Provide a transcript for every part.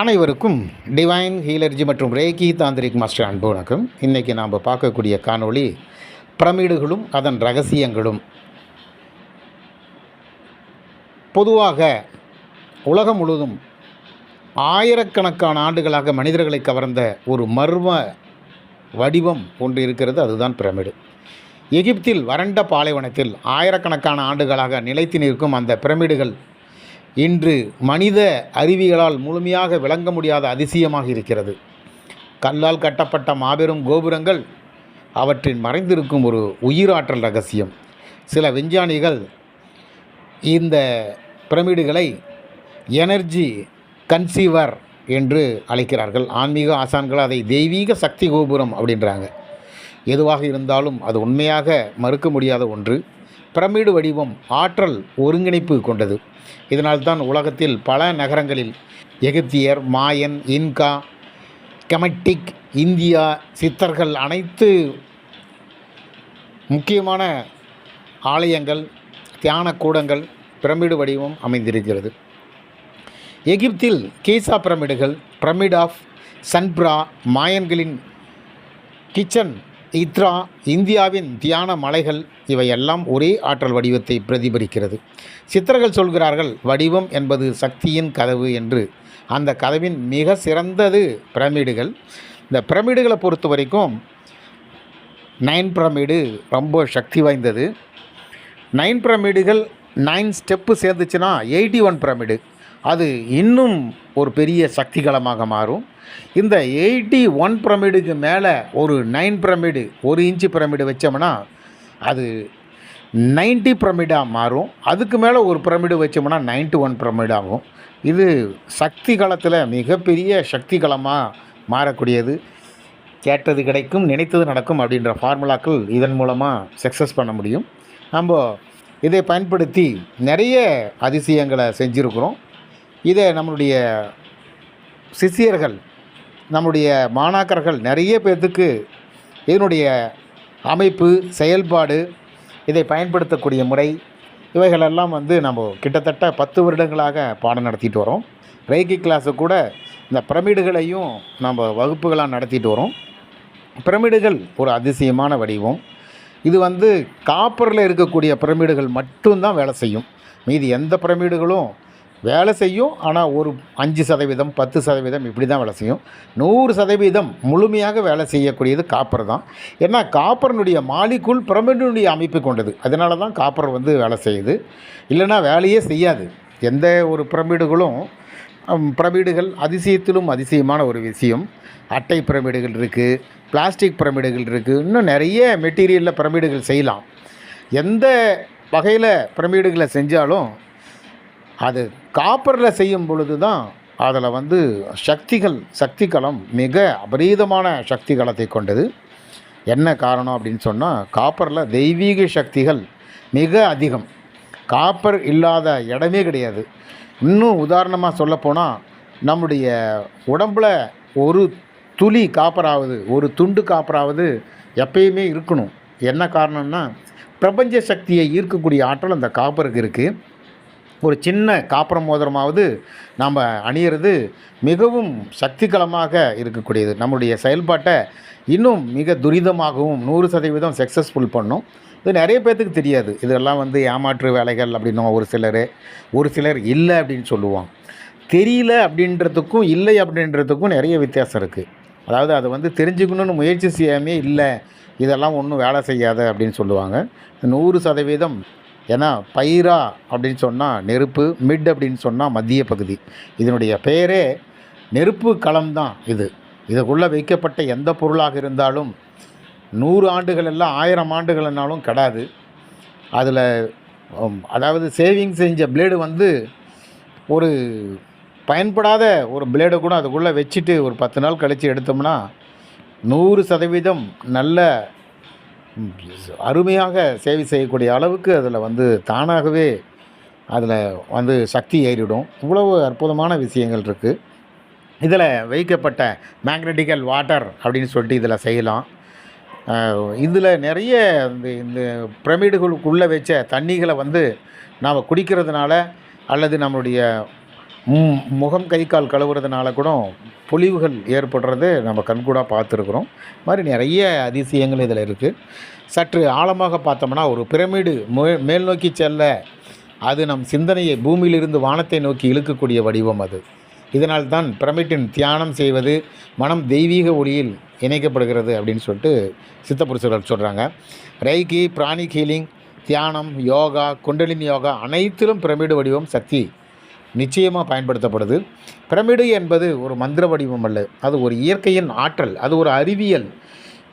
அனைவருக்கும் டிவைன் ஹீலர்ஜி மற்றும் Reiki tantric master அன்பு வணக்கம். இன்றைக்கி நாம் பார்க்கக்கூடிய காணொளி பிரமிடுகளும் அதன் ரகசியங்களும். பொதுவாக உலகம் முழுவதும் ஆயிரக்கணக்கான ஆண்டுகளாக மனிதர்களை கவர்ந்த ஒரு மர்ம வடிவம் ஒன்று இருக்கிறது அதுதான் பிரமிடு. எகிப்தில் வறண்ட பாலைவனத்தில் ஆயிரக்கணக்கான ஆண்டுகளாக நிலைத்து நிற்கும் அந்த பிரமிடுகள் இன்று மனித அருவிகளால் முழுமையாக விளங்க முடியாத அதிசயமாக இருக்கிறது. கல்லால் கட்டப்பட்ட மாபெரும் கோபுரங்கள் அவற்றின் மறைந்திருக்கும் ஒரு உயிராற்றல் ரகசியம். சில விஞ்ஞானிகள் இந்த பிரமிடுகளை எனர்ஜி கன்சீவர் என்று அழைக்கிறார்கள். ஆன்மீக ஆசான்கள் அதை தெய்வீக சக்தி கோபுரம் அப்படின்றாங்க. எதுவாக இருந்தாலும் அது உண்மையாக மறுக்க முடியாத ஒன்று. பிரமிடு வடிவம் ஆற்றல் ஒருங்கிணைப்பு கொண்டது. இதனால்தான் உலகத்தில் பல நகரங்களில் எகிப்தியர் மாயன் இன்கா கெமட்டிக் இந்தியா சித்தர்கள் அனைத்து முக்கியமான ஆலயங்கள் தியான கூடங்கள் பிரமிடு வடிவம் அமைந்திருக்கிறது. எகிப்தில் கீசா பிரமிடுகள் பிரமிட் ஆஃப் சன்ப்ரா மாயன்களின் கிச்சன் இத்ரா இந்தியாவின் தியான மலைகள் இவையெல்லாம் ஒரே ஆற்றல் வடிவத்தை பிரதிபலிக்கிறது. சித்தர்கள் சொல்கிறார்கள் வடிவம் என்பது சக்தியின் கதவு என்று. அந்த கதவின் மிக சிறந்தது பிரமிடுகள். இந்த பிரமிடுகளை பொறுத்த வரைக்கும் நைன் பிரமிடு ரொம்ப சக்தி வாய்ந்தது. நைன் பிரமிடுகள் நைன் ஸ்டெப்பு சேர்ந்துச்சுன்னா எயிட்டி ஒன் பிரமிடு. அது இன்னும் ஒரு பெரிய சக்திகளமாக மாறும். இந்த எயிட்டி ஒன் பிரமிடுக்கு மேலே ஒரு நைன் பிரமிடு ஒரு இன்ச்சு பிரமிடு வச்சோம்னா அது நைன்ட்டி பிரமிடாக மாறும். அதுக்கு மேலே ஒரு பிரமிடு வச்சோம்னா நைன்ட்டி ஒன் பிரமிட் ஆகும் இது சக்தி களத்தில் மிகப்பெரிய சக்தி களமாக மாறக்கூடியது. கேட்டது கிடைக்கும் நினைத்தது நடக்கும் அப்படின்ற ஃபார்முலாக்கள் இதன் மூலமாக சக்ஸஸ் பண்ண முடியும். நம்ம இதை பயன்படுத்தி நிறைய அதிசயங்களை செஞ்சுருக்குறோம். இதை நம்மளுடைய சிஷியர்கள் நம்முடைய மாணாக்கர்கள் நிறைய பேர்த்துக்கு இதனுடைய அமைப்பு செயல்பாடு இதை பயன்படுத்தக்கூடிய முறை இவைகளெல்லாம் வந்து நம்ம கிட்டத்தட்ட பத்து வருடங்களாக பாடம் நடத்திட்டு வரோம். ரேக்கி கிளாஸு கூட இந்த பிரமிடுகளையும் நம்ம வகுப்புகளாக நடத்திட்டு வரோம். பிரமிடுகள் ஒரு அதிசயமான வடிவம். இது வந்து காப்பரில் இருக்கக்கூடிய பிரமிடுகள் மட்டும்தான் வேலை செய்யும். மீதி எந்த பிரமிடுகளும் வேலை செய்யும் ஆனால் ஒரு அஞ்சு சதவீதம் பத்து சதவீதம் இப்படி தான் வேலை செய்யும். நூறு சதவீதம் முழுமையாக வேலை செய்யக்கூடியது காப்பர் தான். ஏன்னா காப்பரனுடைய மாலிக்குள் பிரமிடனுடைய அமைப்பு கொண்டது. அதனால தான் காப்பர் வந்து வேலை செய்யுது. இல்லைன்னா வேலையே செய்யாது. எந்த ஒரு பிரமிடுகளும் பிரமிடுகள் அதிசயத்திலும் அதிசயமான ஒரு விஷயம். அட்டை பிரமிடுகள் இருக்குது பிளாஸ்டிக் பிரமிடுகள் இருக்குது இன்னும் நிறைய மெட்டீரியலில் பிரமிடுகள் செய்யலாம். எந்த வகையில் பிரமிடுகளை செஞ்சாலும் அது காப்பரில் செய்யும் பொழுது தான் அதில் வந்து சக்திகள் சக்தி களம் மிக அபரீதமான சக்தி களத்தை கொண்டது. என்ன காரணம் அப்படின்னு சொன்னால் காப்பரில் தெய்வீக சக்திகள் மிக அதிகம். காப்பர் இல்லாத இடமே கிடையாது. இன்னும் உதாரணமாக சொல்லப்போனால் நம்முடைய உடம்புல ஒரு துளி காப்பராவது ஒரு துண்டு காப்பராவது எப்பயுமே இருக்கணும். என்ன காரணம்னா பிரபஞ்ச சக்தியை ஈர்க்கக்கூடிய ஆற்றல் அந்த காப்பருக்கு இருக்குது ஒரு சின்ன காப்பர மோதிரமாவது நாம் அணியிறது மிகவும் சக்திகலமாக இருக்கக்கூடியது. நம்முடைய செயல்பாட்டை இன்னும் மிக துரிதமாகவும் நூறு சதவீதம் சக்ஸஸ்ஃபுல் பண்ணும். இது நிறைய பேர்த்துக்கு தெரியாது. இதெல்லாம் வந்து ஏமாற்று வேலைகள் அப்படின்னும் ஒரு சிலர் ஒரு சிலர் இல்லை அப்படின்னு சொல்லுவாங்க. தெரியல அப்படின்றதுக்கும் இல்லை அப்படின்றதுக்கும் நிறைய வித்தியாசம் இருக்குது அதாவது அதை வந்து தெரிஞ்சுக்கணும்னு முயற்சி செய்யாமே இல்லை இதெல்லாம் ஒன்றும் வேலை செய்யாத அப்படின்னு சொல்லுவாங்க. நூறு சதவீதம் ஏன்னா பைரா அப்படின்னு சொன்னால் நெருப்பு மிட் அப்படின்னு சொன்னால் மத்திய பகுதி. இதனுடைய பெயரே நெருப்பு களம் தான் இது. இதுக்குள்ளே வைக்கப்பட்ட எந்த பொருளாக இருந்தாலும் நூறு ஆண்டுகள் எல்லாம் ஆயிரம் ஆண்டுகள்னாலும் கிடாது. அதில் அதாவது சேவிங் செஞ்ச பிளேடு வந்து ஒரு பயன்படாத ஒரு பிளேடை கூட அதுக்குள்ளே வச்சுட்டு ஒரு பத்து நாள் கழித்து எடுத்தோம்னா நூறு சதவீதம் நல்ல அருமையாக சேவை செய்யக்கூடிய அளவுக்கு அதில் வந்து தானாகவே அதில் வந்து சக்தி ஏறிடும். இவ்வளவு அற்புதமான விஷயங்கள் இருக்குது இதில் வைக்கப்பட்ட மேக்னட்டிக்கல் வாட்டர் அப்படின்னு சொல்லிட்டு இதில் செய்யலாம். இதில் நிறைய இந்த இந்த பிரமிடுகளுக்குள்ளே வச்ச தண்ணிகளை வந்து நாம் குடிக்கிறதுனால அல்லது நம்மளுடைய முகம் கை கால் கழுவுறதுனால கூட பொலிவுகள் ஏற்படுறது நம்ம கண்கூடாக பார்த்துருக்குறோம். மாதிரி நிறைய அதிசயங்கள் இதில் இருக்குது சற்று ஆழமாக பார்த்தோம்னா ஒரு பிரமிடு மே மேல் நோக்கி செல்ல அது நம் சிந்தனையை பூமியிலிருந்து வானத்தை நோக்கி இழுக்கக்கூடிய வடிவம் அது. இதனால் தான் பிரமிட்டின் தியானம் செய்வது மனம் தெய்வீக ஒளியில் இணைக்கப்படுகிறது அப்படின்னு சொல்லிட்டு சித்தப்புருஷர்கள் சொல்கிறாங்க ரைகி பிராணிக் ஹீலிங் தியானம் யோகா குண்டலினி யோகா அனைத்திலும் பிரமிடு வடிவம் சக்தி. நிச்சயமாக பயன்படுத்தப்படுது. பிரமிடு என்பது ஒரு மந்திர வடிவம் அல்ல. அது ஒரு இயற்கையின் ஆற்றல். அது ஒரு அறிவியல்.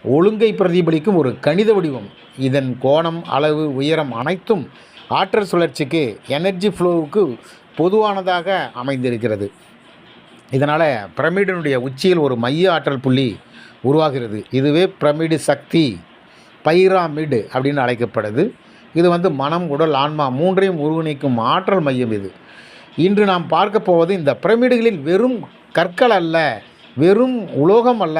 ஒழுங்கை பிரதிபலிக்கும் ஒரு கணித வடிவம். இதன் கோணம் அளவு உயரம் அனைத்தும் ஆற்றல் சுழற்சிக்கு எனர்ஜி ஃப்ளோவுக்கு பொதுவானதாக அமைந்திருக்கிறது. இதனால் பிரமிடினுடைய உச்சியில் ஒரு மைய ஆற்றல் புள்ளி உருவாகிறது. இதுவே பிரமிடு சக்தி பைராமிடு அப்படின்னு அழைக்கப்படுது. இது வந்து மனம் உடல் ஆன்மா மூன்றையும் ஒருங்கிணைக்கும் ஆற்றல் மையம் இது. இன்று நாம் பார்க்க போவது இந்த பிரமிடுகளில் வெறும் கற்கள் அல்ல வெறும் உலோகம் அல்ல.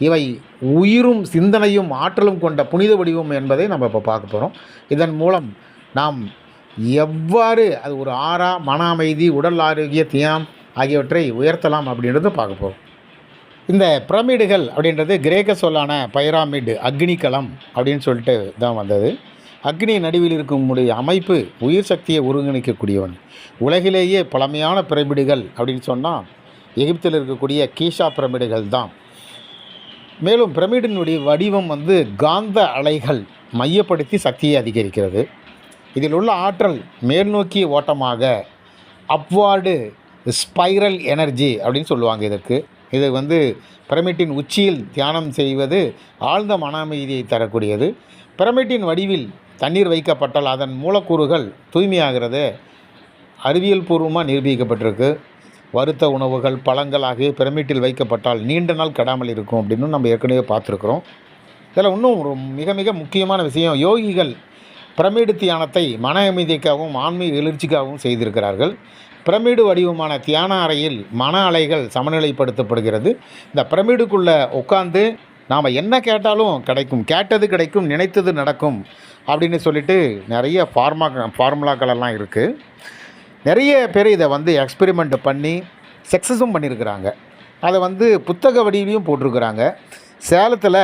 இவை உயிரும் சிந்தனையும் ஆற்றலும் கொண்ட புனித வடிவம் என்பதை நம்ம இப்போ பார்க்க போகிறோம் இதன் மூலம் நாம் எவ்வாறு அது ஒரு ஆறா மன அமைதி உடல் ஆரோக்கிய தியாம் ஆகியவற்றை உயர்த்தலாம் அப்படின்றத பார்க்க போகிறோம் இந்த பிரமிடுகள் அப்படின்றது கிரேக்க சொல்லான பைராமிடு அக்னிக்கலம் அப்படின்னு சொல்லிட்டு தான் வந்தது. அக்னி நடுவில் இருக்கக்கூடிய அமைப்பு உயிர் சக்தியை ஒருங்கிணைக்கக்கூடியவன். உலகிலேயே பழமையான பிரமிடுகள் அப்படின்னு சொன்னால் எகிப்தில் இருக்கக்கூடிய கீஷா பிரமிடுகள் தான். மேலும் பிரமிடினுடைய வடிவம் வந்து காந்த அலைகள் மையப்படுத்தி சக்தியை அதிகரிக்கிறது. இதில் உள்ள ஆற்றல் மேல்நோக்கிய ஓட்டமாக அப்வார்டு ஸ்பைரல் எனர்ஜி அப்படின்னு சொல்லுவாங்க இதற்கு. இது வந்து பிரமிட்டின் உச்சியில் தியானம் செய்வது ஆழ்ந்த மன அமைதியை தரக்கூடியது. பிரமிட்டின் வடிவில் தண்ணீர் வைக்கப்பட்டால் அதன் மூலக்கூறுகள் தூய்மையாகிறது. அறிவியல் பூர்வமாக நிரூபிக்கப்பட்டிருக்கு. வறுத்த உணவுகள் பழங்கள் ஆகிய பிரமிட்டில் வைக்கப்பட்டால் நீண்ட நாள் கெடாமல் இருக்கும் அப்படின்னு நம்ம ஏற்கனவே பார்த்துருக்குறோம். இதில் இன்னும் ஒரு மிக மிக முக்கியமான விஷயம் யோகிகள் பிரமிடு தியானத்தை மன அமைதிக்காகவும் ஆன்மீக எழுச்சிக்காகவும் செய்திருக்கிறார்கள். பிரமிடு வடிவமான தியான அறையில் மன அலைகள் சமநிலைப்படுத்தப்படுகிறது. இந்த பிரமிடுக்குள்ளே உட்காந்து நாம் என்ன கேட்டாலும் கிடைக்கும் கேட்டது கிடைக்கும் நினைத்தது நடக்கும். அப்படின்னு சொல்லிட்டு நிறைய ஃபார்மா ஃபார்முலாக்கள் எல்லாம் இருக்குது நிறைய பேர் இதை வந்து எக்ஸ்பெரிமெண்ட் பண்ணி சக்ஸஸும் பண்ணியிருக்கிறாங்க. அதை வந்து புத்தக வடிவிலையும் போட்டிருக்கிறாங்க. சேலத்தில்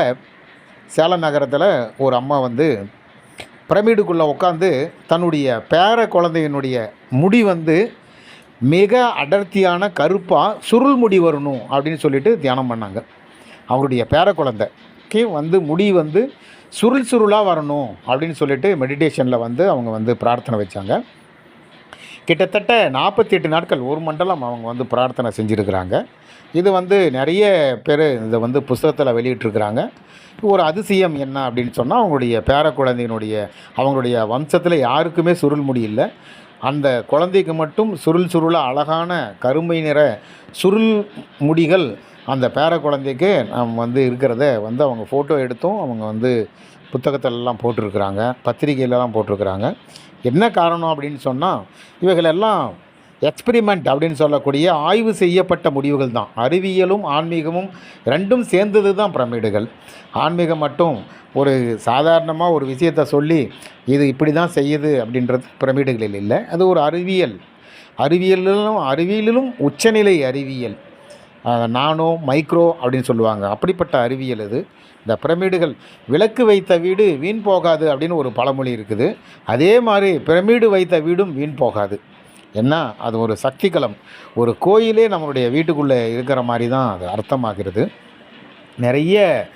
சேலம் நகரத்தில் ஒரு அம்மா வந்து பிரமிடுக்குள்ளே உட்காந்து தன்னுடைய பேர குழந்தையினுடைய முடி வந்து மிக அடர்த்தியான கருப்பாக சுருள் முடி வரணும் அப்படின்னு சொல்லிட்டு தியானம் பண்ணாங்க. அவருடைய பேர குழந்தைக்கு வந்து முடி வந்து சுருள் சுருளாக வரணும் அப்படின்னு சொல்லிட்டு மெடிடேஷனில் வந்து அவங்க வந்து பிரார்த்தனை வச்சாங்க. கிட்டத்தட்ட நாற்பத்தி எட்டு நாட்கள் ஒரு மண்டலம் அவங்க வந்து பிரார்த்தனை செஞ்சுருக்கிறாங்க. இது வந்து நிறைய பேர் இதை வந்து புஸ்தகத்தில் வெளியிட்டிருக்கிறாங்க. ஒரு அதிசயம் என்ன அப்படின்னு சொன்னால் அவங்களுடைய பேர குழந்தையினுடைய அவங்களுடைய வம்சத்தில் யாருக்குமே சுருள் முடி இல்லை. அந்த குழந்தைக்கு மட்டும் சுருள் சுருளாக அழகான கருமை நிற சுருள் முடிகள் அந்த பேர குழந்தைக்கு நம்ம வந்து இருக்கிறத வந்து அவங்க ஃபோட்டோ எடுத்தும் அவங்க வந்து புத்தகத்திலலாம் போட்டிருக்கிறாங்க பத்திரிகையிலலாம் போட்டிருக்கிறாங்க. என்ன காரணம் அப்படின்னு சொன்னால் இவைகளெல்லாம் எக்ஸ்பெரிமெண்ட் அப்படின்னு சொல்லக்கூடிய ஆய்வு செய்யப்பட்ட முடிவுகள் தான். அறிவியலும் ஆன்மீகமும் ரெண்டும் சேர்ந்தது தான் பிரமிடுகள். ஆன்மீகம் மட்டும் ஒரு சாதாரணமாக ஒரு விஷயத்தை சொல்லி இது இப்படி தான் செய்யுது அப்படின்றது பிரமிடுகளில் இல்லை. அது ஒரு அறிவியல். அறிவியலிலும் அறிவியலிலும் உச்சநிலை அறிவியல். நானோ மைக்ரோ அப்படின்னு சொல்லுவாங்க. அப்படிப்பட்ட அறிவியல் இது. இந்த பிரமிடுகள் விளக்கு வைத்த வீடு வீண் போகாது அப்படின்னு ஒரு பழமொழி இருக்குது. அதே மாதிரி பிரமிடு வைத்த வீடும் வீண் போகாது. என்ன? அது ஒரு சக்திகளம் ஒரு கோயிலே நம்மளுடைய வீட்டுக்குள்ளே இருக்கிற மாதிரி தான் அது அர்த்தமாகிறது. நிறைய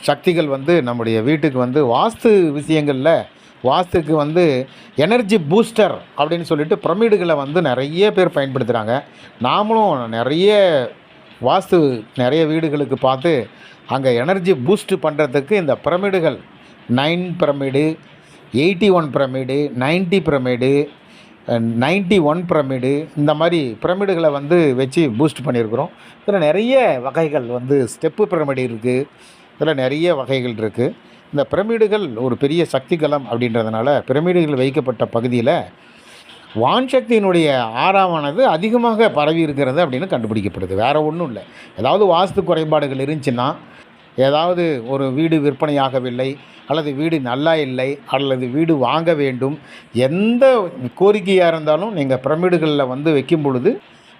சக்திகள் வந்து நம்முடைய வீட்டுக்கு வந்து வாஸ்து விஷயங்களில் வாஸ்துக்கு வந்து எனர்ஜி பூஸ்டர் அப்படின்னு சொல்லிட்டு பிரமிடுகளை வந்து நிறைய பேர் பயன்படுத்துகிறாங்க நாமளும் நிறைய வாஸ்து நிறைய வீடுகளுக்கு பார்த்து அங்கே எனர்ஜி பூஸ்ட் பண்ணுறதுக்கு இந்த பிரமிடுகள் nine pyramid eighty one pyramid ninety pyramid ninety one pyramid இந்த மாதிரி பிரமிடுகளை வந்து வச்சு பூஸ்ட் பண்ணியிருக்கிறோம். இதில் நிறைய வகைகள் வந்து ஸ்டெப்பு பிரமிடு இருக்குது இதில் நிறைய வகைகள் இருக்குது இந்த பிரமிடுகள் ஒரு பெரிய சக்திகளம் அப்படின்றதுனால பிரமிடுகள் வைக்கப்பட்ட பகுதியில் வான் சக்தியினுடைய ஆறாவானது அதிகமாக பரவி இருக்கிறது அப்படின்னு கண்டுபிடிக்கப்படுது. வேறு ஒன்றும் இல்லை. ஏதாவது வாஸ்து குறைபாடுகள் இருந்துச்சுன்னா ஏதாவது ஒரு வீடு விற்பனையாகவில்லை அல்லது வீடு நல்லா இல்லை அல்லது வீடு வாங்க வேண்டும் எந்த கோரிக்கையாக இருந்தாலும் நீங்கள் பிரமிடுகளில் வந்து வைக்கும் பொழுது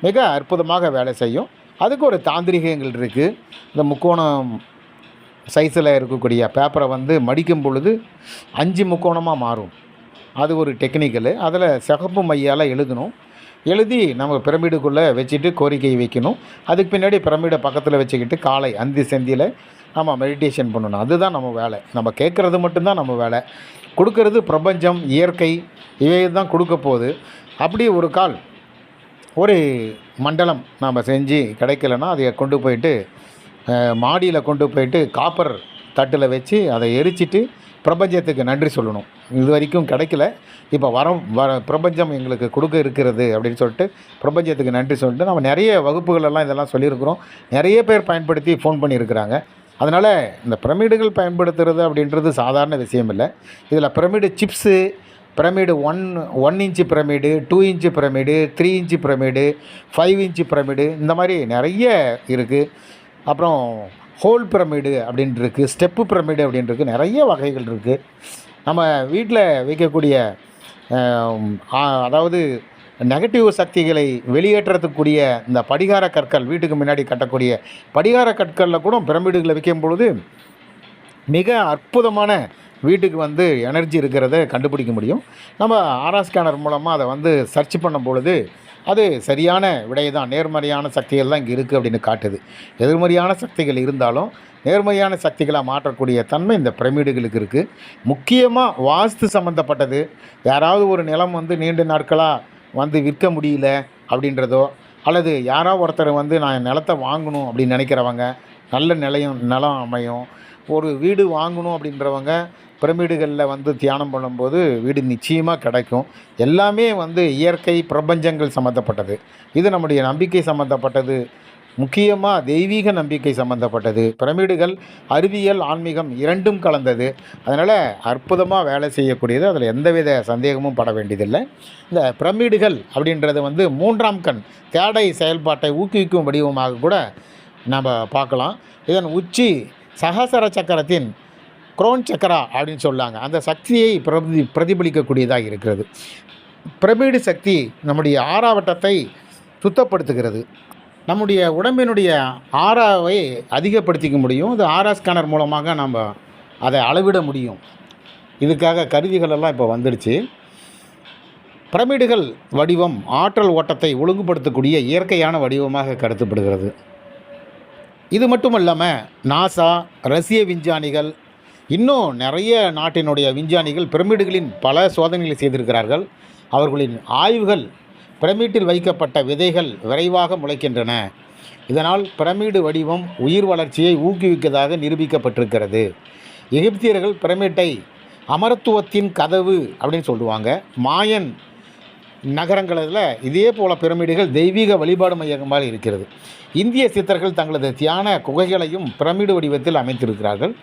மிக அற்புதமாக வேலை செய்யும். அதுக்கு ஒரு தாந்திரிகங்கள் இருக்குது இந்த முக்கோணம் சைஸில் இருக்கக்கூடிய பேப்பரை வந்து மடிக்கும் பொழுது அஞ்சு முக்கோணமாக மாறும். அது ஒரு டெக்னிக்கலு அதில் சிகப்பு மையால் எழுதணும். எழுதி நம்ம பிரமிடுக்குள்ளே வச்சுட்டு கோரிக்கை வைக்கணும். அதுக்கு பின்னாடி பிரமிடை பக்கத்தில் வச்சுக்கிட்டு காலை அந்தி செந்தியில் நம்ம மெடிடேஷன் பண்ணணும். அதுதான் நம்ம வேலை. நம்ம கேட்குறது மட்டும்தான் நம்ம வேலை. கொடுக்கறது பிரபஞ்சம் இயற்கை இவை தான் கொடுக்க போகுது. அப்படி ஒரு கால் ஒரு மண்டலம் நாம் செஞ்சு கிடைக்கலன்னா அதை கொண்டு போயிட்டு மாடியில் கொண்டு போயிட்டு காப்பர் தட்டில் வச்சு அதை எரிச்சிட்டு பிரபஞ்சத்துக்கு நன்றி சொல்லணும். இது வரைக்கும் கிடைக்கல. இப்போ வரம் வர பிரபஞ்சம் எங்களுக்கு கொடுக்க இருக்கிறது அப்படின்னு சொல்லிட்டு பிரபஞ்சத்துக்கு நன்றி சொல்லிட்டு நம்ம நிறைய வகுப்புகளெல்லாம் இதெல்லாம் சொல்லியிருக்கிறோம். நிறைய பேர் பயன்படுத்தி ஃபோன் பண்ணியிருக்கிறாங்க. அதனால் இந்த பிரமிடுகள் பயன்படுத்துறது அப்படின்றது சாதாரண விஷயம் இல்லை. இதில் pyramid chips pyramid one one inch pyramid two inch pyramid three inch pyramid five inch pyramid இந்த மாதிரி நிறைய இருக்குது அப்புறம் ஹோல் பிரமிடு அப்படின்ட்டு இருக்குது ஸ்டெப்பு பிரமிடு அப்படின்ட்டு இருக்குது நிறைய வகைகள் இருக்குது நம்ம வீட்டில் வைக்கக்கூடிய அதாவது நெகட்டிவ் சக்திகளை வெளியேற்றத்துக்குரிய இந்த படிகார கற்கள் வீட்டுக்கு முன்னாடி கட்டக்கூடிய படிகார கற்களில் கூட பிரமிடுகளை வைக்கும் பொழுது மிக அற்புதமான வீட்டுக்கு வந்து எனர்ஜி இருக்கிறத கண்டுபிடிக்க முடியும். நம்ம ஆரா ஸ்கேனர் மூலமாக அதை வந்து சர்ச் பண்ணும் பொழுது அது சரியான விடை தான் நேர்மறையான சக்திகள் தான் இங்கே இருக்குது அப்படின்னு காட்டுது. எதிர்மறையான சக்திகள் இருந்தாலும் நேர்மறையான சக்திகளாக மாற்றக்கூடிய தன்மை இந்த பிரமிடுகளுக்கு இருக்குது முக்கியமாக வாஸ்து சம்மந்தப்பட்டது யாராவது ஒரு நிலம் வந்து நீண்ட நாட்களாக வந்து விற்க முடியல அப்படின்றதோ அல்லது யாரோ ஒருத்தர் வந்து நான் நிலத்தை வாங்கணும் அப்படின்னு நினைக்கிறவங்க நல்ல நிலையம் நிலம் அமையும் ஒரு வீடு வாங்கணும் அப்படின்றவங்க பிரமிடுகளில் வந்து தியானம் பண்ணும்போது வீடு நிச்சயமாக கிடைக்கும். எல்லாமே வந்து இயற்கை பிரபஞ்சங்கள் சம்மந்தப்பட்டது இது நம்முடைய நம்பிக்கை சம்மந்தப்பட்டது முக்கியமாக தெய்வீக நம்பிக்கை சம்மந்தப்பட்டது பிரமிடுகள் அறிவியல் ஆன்மீகம் இரண்டும் கலந்தது. அதனால் அற்புதமாக வேலை செய்யக்கூடியது. அதில் எந்தவித சந்தேகமும் பட வேண்டியதில்லை. இந்த பிரமிடுகள் அப்படின்றது வந்து மூன்றாம் கண் தேடை செயல்பாட்டை ஊக்குவிக்கும் வடிவமாக கூட நம்ம பார்க்கலாம். இதன் உச்சி சகசர சக்கரத்தின் குரோன் சக்கரா அப்படின்னு சொல்லாங்க. அந்த சக்தியை பிரதி பிரதிபலிக்கக்கூடியதாக இருக்கிறது. பிரமிடு சக்தி நம்முடைய ஆறாவட்டத்தை சுத்தப்படுத்துகிறது. நம்முடைய உடம்பினுடைய ஆறாவை அதிகப்படுத்திக்க முடியும். இது ஆரா ஸ்கேனர் மூலமாக நம்ம அதை அளவிட முடியும். இதுக்காக கருவிகள் எல்லாம் இப்போ வந்துடுச்சு. பிரமிடுகள் வடிவம் ஆற்றல் ஓட்டத்தை ஒழுங்குபடுத்தக்கூடிய இயற்கையான வடிவமாக கருதப்படுகிறது. இது மட்டும் இல்லாமல் நாசா ரஷ்ய விஞ்ஞானிகள் இன்னும் நிறைய நாட்டினுடைய விஞ்ஞானிகள் பிரமிடுகளின் பல சோதனைகளை செய்திருக்கிறார்கள். அவர்களின் ஆய்வுகள் பிரமிட்டில் வைக்கப்பட்ட விதைகள் விரைவாக முளைக்கின்றன. இதனால் பிரமிடு வடிவம் உயிர் வளர்ச்சியை ஊக்குவிக்கதாக நிரூபிக்கப்பட்டிருக்கிறது. எகிப்தியர்கள் பிரமிட்டை அமரத்துவத்தின் கதவு அப்படின்னு சொல்லுவாங்க. மாயன் நகரங்களில் இதே போல பிரமிடுகள் தெய்வீக வழிபாடு மையமாக இருக்கிறது. இந்திய சித்தர்கள் தங்களது தியான குகைகளையும் பிரமிடு வடிவத்தில் அமைத்திருக்கிறார்கள்.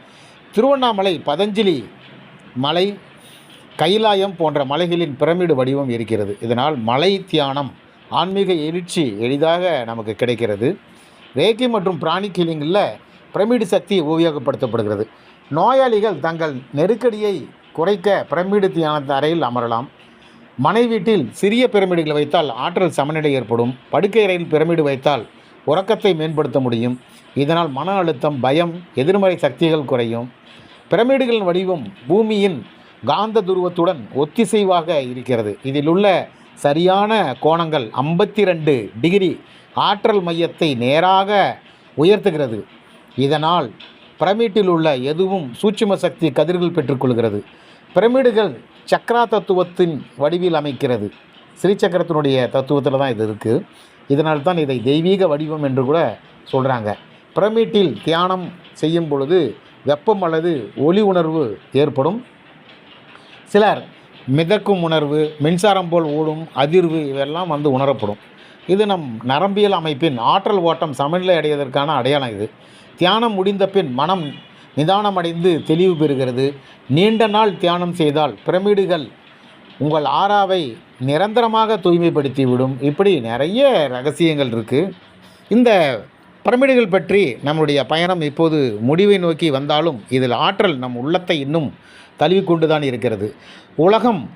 திருவண்ணாமலை பதஞ்சலி மலை கைலாயம் போன்ற மலைகளின் பிரமிடு வடிவம் இருக்கிறது. இதனால் மலை தியானம் ஆன்மீக எழுச்சி எளிதாக நமக்கு கிடைக்கிறது. ரேக்கி மற்றும் பிராணி ஹீலிங்கில் பிரமிடு சக்தி உபயோகப்படுத்தப்படுகிறது. நோயாளிகள் தங்கள் நெருக்கடியை குறைக்க பிரமிடு தியானத்த அறையில் அமரலாம். மனை வீட்டில் சிறிய பிரமிடுகளை வைத்தால் ஆற்றல் சமநிலை ஏற்படும். படுக்கை அறையில் பிரமிடு வைத்தால் உறக்கத்தை மேம்படுத்த முடியும். இதனால் மன அழுத்தம் பயம் எதிர்மறை சக்திகள் குறையும். பிரமிடுகளின் வடிவம் பூமியின் காந்த துருவத்துடன் ஒத்திசைவாக இருக்கிறது. இதில் உள்ள சரியான கோணங்கள் ஐம்பத்தி ரெண்டு டிகிரி ஆற்றல் மையத்தை நேராக உயர்த்துகிறது. இதனால் பிரமிட்டில் உள்ள எதுவும் சூட்சும சக்தி கதிர்கள் பெற்றுக்கொள்கிறது. பிரமிடுகள் சக்ரா தத்துவத்தின் வடிவில் அமைக்கிறது. ஸ்ரீசக்கரத்தினுடைய தத்துவத்தில் தான் இது இருக்குது இதனால் தான் இதை தெய்வீக வடிவம் என்று கூட சொல்கிறாங்க பிரமிட்டில் தியானம் செய்யும் பொழுது வெப்பம் அல்லது ஒளி உணர்வு ஏற்படும். சிலர் மிதக்கும் உணர்வு மின்சாரம் போல் ஓடும் அதிர்வு இவெல்லாம் வந்து உணரப்படும். இது நம் நரம்பியல் அமைப்பின் ஆற்றல் ஓட்டம் சமநிலை அடைவதற்கான அடையாளம் இது. தியானம் முடிந்த பின் மனம் நிதானமடைந்து தெளிவு பெறுகிறது. நீண்ட நாள் தியானம் செய்தால் பிரமிடுகள் உங்கள் ஆறாவை நிரந்தரமாக தூய்மைப்படுத்திவிடும். இப்படி நிறைய ரகசியங்கள் இருக்குது இந்த பிரமிடுகள் பற்றி நம்முடைய பயணம் இப்போது முடிவை நோக்கி வந்தாலும் இதில் ஆற்றல் நம் உள்ளத்தை இன்னும் தழுவிக்கொண்டு தான் இருக்கிறது. உலகம்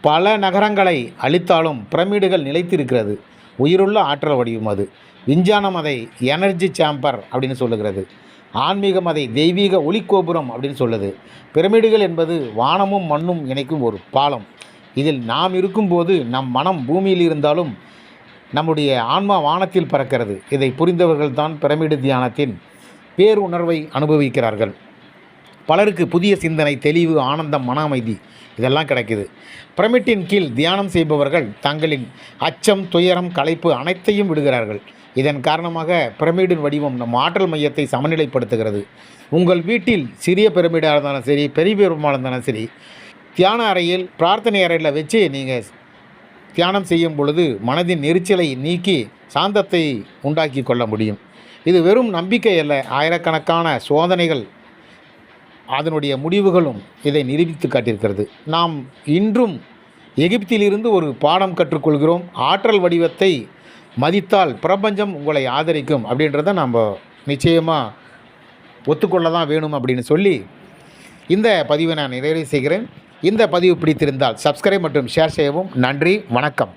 பல நகரங்களை அழித்தாலும் பிரமிடுகள் நிலைத்திருக்கிறது. உயிருள்ள ஆற்றல் வடிவம் அது. விஞ்ஞானம் அதை எனர்ஜி சாம்பர் அப்படின்னு சொல்லுகிறது. ஆன்மீகம் அதை தெய்வீக ஒளிக்கோபுரம் அப்படின்னு சொல்லுது. பிரமிடுகள் என்பது வானமும் மண்ணும் இணைக்கும் ஒரு பாலம். இதில் நாம் இருக்கும்போது நம் மனம் பூமியில் இருந்தாலும் நம்முடைய ஆன்மா வானத்தில் பறக்கிறது. இதை புரிந்தவர்கள் தான் பிரமிடு தியானத்தின் பேருணர்வை அனுபவிக்கிறார்கள். பலருக்கு புதிய சிந்தனை தெளிவு ஆனந்தம் மன அமைதி இதெல்லாம் கிடைக்குது. பிரமிட்டின் கீழ் தியானம் செய்பவர்கள் தங்களின் அச்சம் துயரம் களைப்பு அனைத்தையும் விடுகிறார்கள். இதன் காரணமாக பிரமிடின் வடிவம் நம் ஆற்றல் மையத்தை சமநிலைப்படுத்துகிறது. உங்கள் வீட்டில் சிறிய பிரமிடாக இருந்தாலும் சரி பெரிய பெருமாள் இருந்தாலும் சரி தியான அறையில் பிரார்த்தனை அறையில் வச்சு நீங்கள் தியானம் செய்யும் பொழுது மனதின் நெரிச்சலை நீக்கி சாந்தத்தை உண்டாக்கி கொள்ள முடியும். இது வெறும் நம்பிக்கை அல்ல. ஆயிரக்கணக்கான சோதனைகள் அதனுடைய முடிவுகளும் இதை நிரூபித்து காட்டியிருக்கிறது. நாம் இன்றும் எகிப்திலிருந்து ஒரு பாடம் கற்றுக்கொள்கிறோம். ஆற்றல் வடிவத்தை மதித்தால் பிரபஞ்சம் உங்களை ஆதரிக்கும் அப்படின்றத நம்ம நிச்சயமாக ஒத்துக்கொள்ள தான் வேணும் அப்படின்னு சொல்லி இந்த பதிவை நான் நிறைவு செய்கிறேன். இந்த பதிவு பிடித்திருந்தால் சப்ஸ்கிரைப் மற்றும் ஷேர் செய்யவும். நன்றி வணக்கம்.